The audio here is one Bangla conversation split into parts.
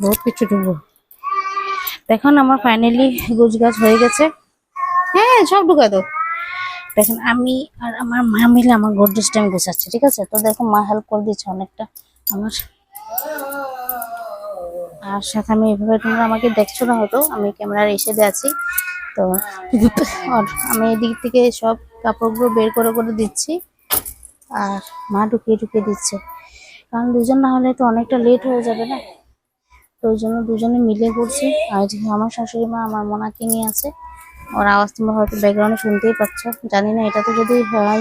বহুত কিছু ঢুকবো। দেখুন আমার ফাইনালি গুছ গাছ হয়ে গেছে। হ্যাঁ সব ঢুকা তো দেখেন আমি আর আমার মা মিলে আমার গোড্রেজটা আমি গুছাচ্ছি ঠিক আছে? তো দেখো মা হেল্প করে দিচ্ছে অনেকটা। আমার আর সাথে আমি এভাবে তোমরা আমাকে দেখছ না হয়তো আমি ক্যামেরার এসে আছি। তো আর আমি এদিক থেকে সব কাপড়গুলো বের করে করে দিচ্ছি। আর মা ঢুকিয়ে ঢুকিয়ে দিচ্ছে। কারণ দুজন না হলে তো অনেকটা লেট হয়ে যাবে না? তো ওই জন্য দুজনে মিলে করছি আর যে আমার শাশুড়ি মা, আমার মোনাকে নিয়ে আছে। ওর আওয়াজ তোমরা হয়তো ব্যাকগ্রাউন্ডে শুনতেই পাচ্ছ। জানি না, এটা তো যদি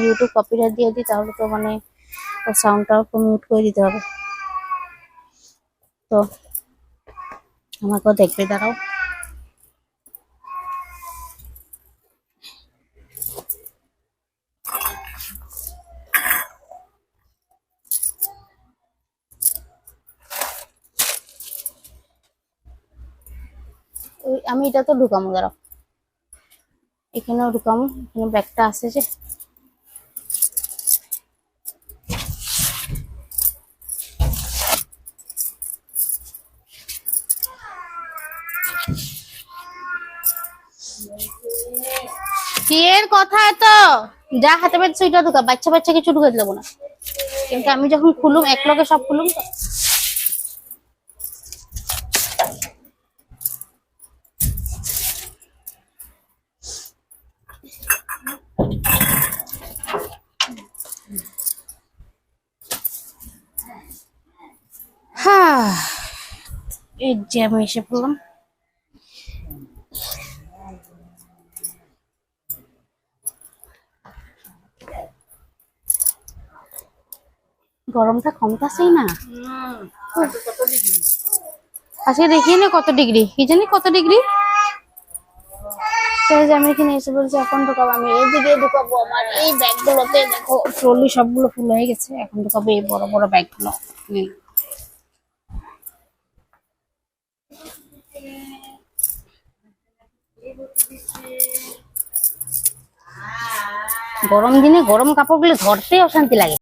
ইউটিউব কপিরাইট দিয়ে দিই, তাহলে তো মানে ওর সাউন্ডটাও মিউট করে দিতে হবে। তো আমাকেও দেখবে দাঁড়াও। আমি এটা তো ঢুকামো দাঁড়াও। এখানেও ঢুকামো এখানে ব্যাগটা আছে যে। কথা তো যা হাতে পাচ্ছে ওইটা ঢুকা। বাচ্চা বাচ্চা কিছু ঢুকে দেবো না। কিন্তু আমি যখন খুলুম এক লগে সব খুলুম তো। হ্যাঁ এই যে আমি এসে পড়লাম। গরমটা কমতাছেই না। আজকে দেখি না কত ডিগ্রি। কি জানি কত ডিগ্রি? আমি এখানে এসে বলছি এখন ঢুকাবো আমি। এইদিকে ঢুকাবো আমার। এই ব্যাগগুলোতে দেখো ট্রলি সবগুলো ফুল হয়ে গেছে। এখন ঢুকাবো এই বড় বড় ব্যাগগুলো। হুম। গরম দিনে গরম কাপড়গুলো ধরতেই অশান্তি লাগে।